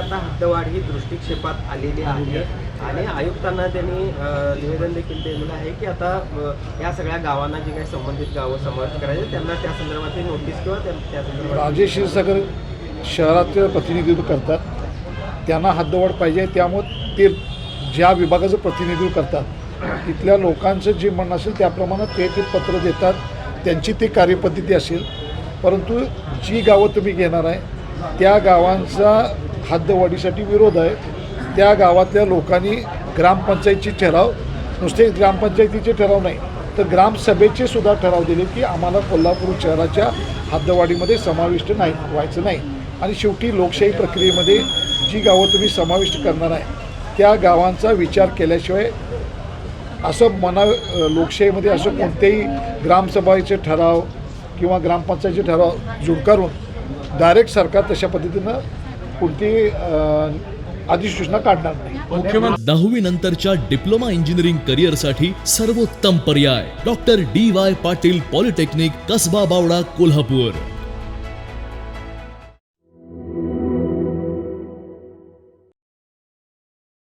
आता हद्दवाढ ही दृष्टिक्षेपात आलेली आहे. आणि आयुक्तांना त्यांनी निवेदन देखील दिलेलं आहे की आता या सगळ्या गावांना जी काही संबंधित गावं समाविष्ट करायचे त्यांना त्या संदर्भातली नोटीस किंवा त्या संदर्भात राजेश क्षीरसागर शहराचं प्रतिनिधित्व करतात. त्यांना हद्दवाढ पाहिजे त्यामुळे ते ज्या विभागाचं प्रतिनिधित्व करतात तिथल्या लोकांचं जे म्हणणं असेल त्याप्रमाणे ते ते पत्र देतात त्यांची ती कार्यपद्धती असेल. परंतु जी गावं तुम्ही घेणार आहे त्या गावांचा हद्दवाढीसाठी विरोध आहे. त्या गावातल्या लोकांनी ग्रामपंचायतची ठराव नुसते ग्रामपंचायतीचे ठराव नाही तर ग्रामसभेचे सुद्धा ठराव दिले की आम्हाला कोल्हापूर शहराच्या हद्दवाढीमध्ये समाविष्ट नाही व्हायचं नाही. आणि शेवटी लोकशाही प्रक्रियेमध्ये जी गावं तुम्ही समाविष्ट करणार आहे त्या गावांचा विचार केल्याशिवाय असं मना लोकशाहीमध्ये असं कोणतेही ग्रामसभाचे ठराव किंवा ग्रामपंचायतीचे ठराव जुडकारून डायरेक्ट सरकार तशा पद्धतीनं कोणती अधिसूचना काढणार नाही. दहावी नंतरच्या डिप्लोमा इंजिनिअरिंग करिअरसाठी सर्वोत्तम पर्याय. Doctor D Y Patil polytechnic Kasaba Bawada Kolhapur.